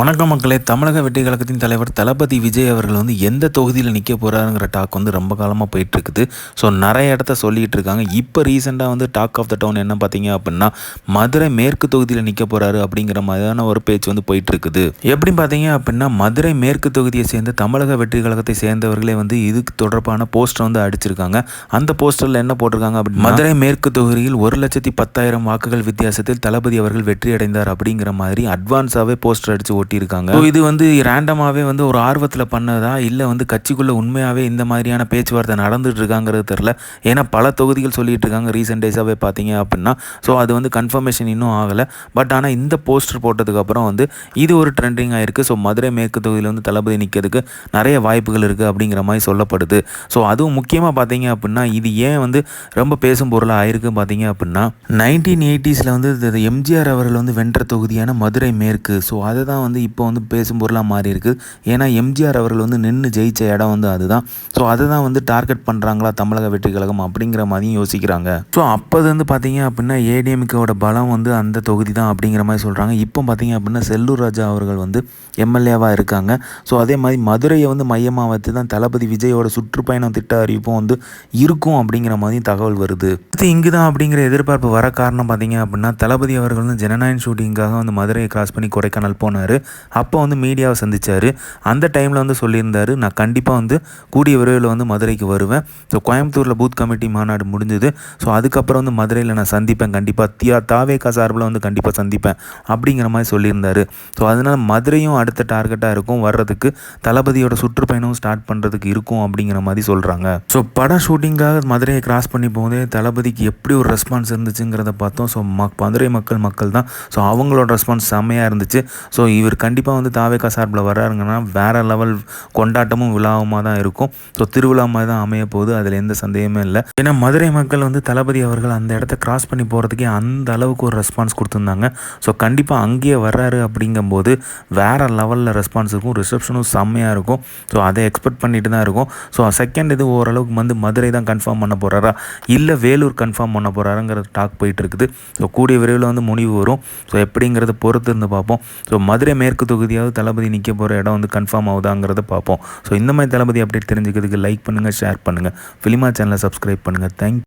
வணக்கம் மக்களே. தமிழக வெற்றி கழகத்தின் தலைவர் தளபதி விஜய் அவர்கள் வந்து எந்த தொகுதியில் நிற்க போகிறாருங்கிற டாக் வந்து ரொம்ப காலமாக போயிட்டுருக்குது. ஸோ நிறைய இடத்த சொல்லிகிட்டு இருக்காங்க. இப்போ ரீசெண்டாக வந்து டாக் ஆஃப் த டவுன் என்ன பார்த்தீங்க அப்படின்னா மதுரை மேற்கு தொகுதியில் நிற்க போகிறாரு அப்படிங்கிற மாதிரியான ஒரு பேச்சு வந்து போயிட்டுருக்குது. எப்படி பார்த்தீங்க அப்படின்னா மதுரை மேற்கு தொகுதியை சேர்ந்த தமிழக வெற்றி கழகத்தை சேர்ந்தவர்களே வந்து இதுக்கு தொடர்பான போஸ்டர் வந்து அடிச்சிருக்காங்க. அந்த போஸ்டரில் என்ன போட்டிருக்காங்க அப்படின்னு மதுரை மேற்கு தொகுதியில் ஒரு லட்சத்தி பத்தாயிரம் வாக்குகள் வித்தியாசத்தில் தளபதி அவர்கள் வெற்றி அடைந்தார் அப்படிங்கிற மாதிரி அட்வான்ஸாகவே போஸ்டர் அடிச்சு ஒட்டியிருக்காங்க. ஸோ இது வந்து ரேண்டமாகவே வந்து ஒரு ஆர்வத்தில் பண்ணதா? இல்லை வந்து கட்சிக்குள்ளே உண்மையாகவே இந்த மாதிரியான பேச்சுவார்த்தை நடந்துட்டு இருக்காங்கிறது தெரில ஏன்னா பல தொகுதிகள் சொல்லிட்டு இருக்காங்க ரீசெண்ட் டேஸாகவே பார்த்தீங்க அப்படின்னா. ஸோ அது வந்து கன்ஃபர்மேஷன் இன்னும் ஆகலை. பட் ஆனால் இந்த போஸ்டர் போட்டதுக்கப்புறம் வந்து இது ஒரு ட்ரெண்டிங் ஆயிருக்கு. ஸோ மதுரை மேற்கு தொகுதியில் வந்து தளபதி நிற்கிறதுக்கு நிறைய வாய்ப்புகள் இருக்குது அப்படிங்கிற மாதிரி சொல்லப்படுது. ஸோ அதுவும் முக்கியமாக பார்த்தீங்க அப்படின்னா இது ஏன் வந்து ரொம்ப பேசும் பொருளாக ஆயிருக்கு பார்த்தீங்க அப்படின்னா நைன்டீன் எயிட்டிஸில் வந்து இது எம்ஜிஆர் அவர்கள் வந்து வென்ற தொகுதியான மதுரை மேற்கு. ஸோ அதை தான் வந்து இப்போ வந்து பேசும் பொருளாக மாறி இருக்குது ஏன்னா எம்ஜிஆர் அவர்கள் வந்து நின்று ஜெயிச்ச இடம் வந்து அதுதான். ஸோ அதை தான் வந்து டார்கெட் பண்ணுறாங்களா தமிழக வெற்றி கழகம் அப்படிங்கிற மாதிரியும் யோசிக்கிறாங்க. ஸோ அப்போது வந்து பார்த்தீங்க அப்படின்னா ஏடிஎம்கேவோட பலம் வந்து அந்த தொகுதி தான் அப்படிங்கிற மாதிரி சொல்கிறாங்க இப்போ பார்த்தீங்க அப்படின்னா செல்லூர் ராஜா அவர்கள் வந்து எம்எல்ஏவாக இருக்காங்க. ஸோ அதே மாதிரி மதுரையை வந்து மையமாக வச்சு தான் தளபதி விஜயோட சுற்றுப்பயணம் திட்ட அறிவிப்பும் வந்து இருக்கும் அப்படிங்கிற மாதிரியும் தகவல் வருது. அடுத்து இங்கு தான் அப்படிங்கிற எதிர்பார்ப்பு வர காரணம் பார்த்தீங்க அப்படின்னா தளபதி அவர்கள் வந்து ஜனநாயகம் ஷூட்டிங்காக வந்து மதுரையை கிராஸ் பண்ணி கொடைக்கானல் போனார். அப்போ வந்து மீடியாவை சந்திச்சார். அந்த டைமில் வந்து சொல்லியிருந்தார் நான் கண்டிப்பாக வந்து கூடிய விரைவில் வந்து மதுரைக்கு வருவேன். ஸோ கோயம்புத்தூரில் பூத் கமிட்டி மாநாடு முடிஞ்சுது. ஸோ அதுக்கப்புறம் வந்து மதுரையில் நான் சந்திப்பேன். கண்டிப்பாக தியா தாவேகா சார்பில் வந்து கண்டிப்பாக சந்திப்பேன். அப்படிங்கிற மாதிரி சொல்லியிருந்தார். ஸோ அதனால் மதுரையும் அடுத்த டார்கெட்டாக இருக்கும். வர்றதுக்கு தளபதியோட சுற்றுப்பயணம் ஸ்டார்ட் பண்ணுறதுக்கு இருக்கும் அப்படிங்கிற மாதிரி சொல்கிறாங்க ஸோ படம் ஷூட்டிங்காக மதுரையை கிராஸ் பண்ணி போதே தளபதிக்கு எப்படி ஒரு ரெஸ்பான்ஸ் இருந்துச்சுங்கிறத பார்த்தோம். ஸோ மதுரை மக்கள் மக்கள் தான். ஸோ அவங்களோட ரெஸ்பான்ஸ் செம்மையாக இருந்துச்சு. ஸோ இவர் இவர் கண்டிப்பாக வந்து தாவேக்கா சார்பில் வர்றாருங்கன்னா வேறு லெவல் கொண்டாட்டமும் விழாவுமாக தான் இருக்கும். ஸோ திருவிழா மாதிரி தான் அமைய போகுது. அதில் எந்த சந்தேகமே இல்லை. ஏன்னா மதுரை மக்கள் வந்து தளபதி அவர்கள் அந்த இடத்த கிராஸ் பண்ணி போகிறதுக்கே அந்த அளவுக்கு ஒரு ரெஸ்பான்ஸ் கொடுத்துருந்தாங்க. ஸோ கண்டிப்பாக அங்கேயே வர்றாரு அப்படிங்கும்போது வேறு லெவலில் ரெஸ்பான்ஸ் இருக்கும். ரிசப்ஷனும் செம்மையாக இருக்கும். ஸோ அதை எக்ஸ்பெக்ட் பண்ணிட்டு தான் இருக்கும். ஸோ செகண்ட் இது ஓரளவுக்கு வந்து மதுரை தான் கன்ஃபார்ம் பண்ண போகிறாரா இல்லை வேலூர் கன்ஃபார்ம் பண்ண போகிறாருங்கிற டாக் போயிட்டு இருக்குது. ஸோ கூடிய விரைவில் வந்து முடிவு வரும். ஸோ எப்படிங்கிறத பொறுத்து இருந்து பார்ப்போம். ஸோ மதுரை மேற்கு தொகுதியாவது தளபதி நிற்க போகிற இடம் வந்து கன்ஃபார்ம் ஆகுதாங்கிறத பார்ப்போம். ஸோ இந்த மாதிரி தளபதி அப்டேட் தெரிஞ்சுக்கிறதுக்கு லைக் பண்ணுங்கள் ஷேர் பண்ணுங்கள் ஃபிலிமா சேனலை சப்ஸ்கிரைப் பண்ணுங்கள் தேங்க்